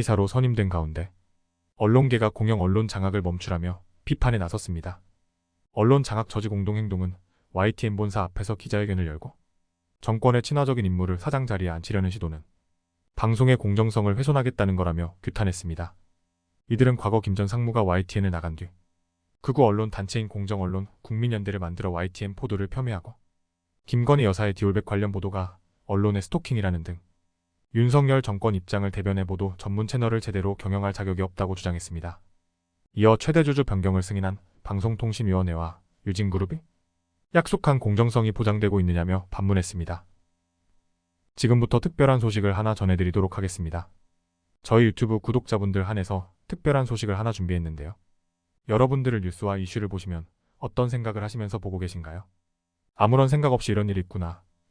이사로 선임된 가운데 언론계가 공영 언론 장악을 멈추라며 비판에 나섰습니다. 언론 장악 저지 공동행동은 YTN 본사 앞에서 기자회견을 열고 정권의 친화적인 인물을 사장 자리에 앉히려는 시도는 방송의 공정성을 훼손하겠다는 거라며 규탄했습니다. 이들은 과거 김 전 상무가 YTN을 나간 뒤 극우 언론 단체인 공정언론 국민연대를 만들어 YTN 포도를 폄훼하고 김건희 여사의 디올백 관련 보도가 언론의 스토킹이라는 등 윤석열 정권 입장을 대변해 보도 전문 채널을 제대로 경영할 자격이 없다고 주장했습니다. 이어 최대 주주 변경을 승인한 방송통신위원회와 유진그룹이 약속한 공정성이 보장되고 있느냐며 반문했습니다. 지금부터 특별한 소식을 하나 전해드리도록 하겠습니다. 저희 유튜브 구독자분들 한해서 특별한 소식을 하나 준비했는데요. 여러분들을 뉴스와 이슈를 보시면 어떤 생각을 하시면서 보고 계신가요? 아무런 생각 없이 이런 일이 있구나,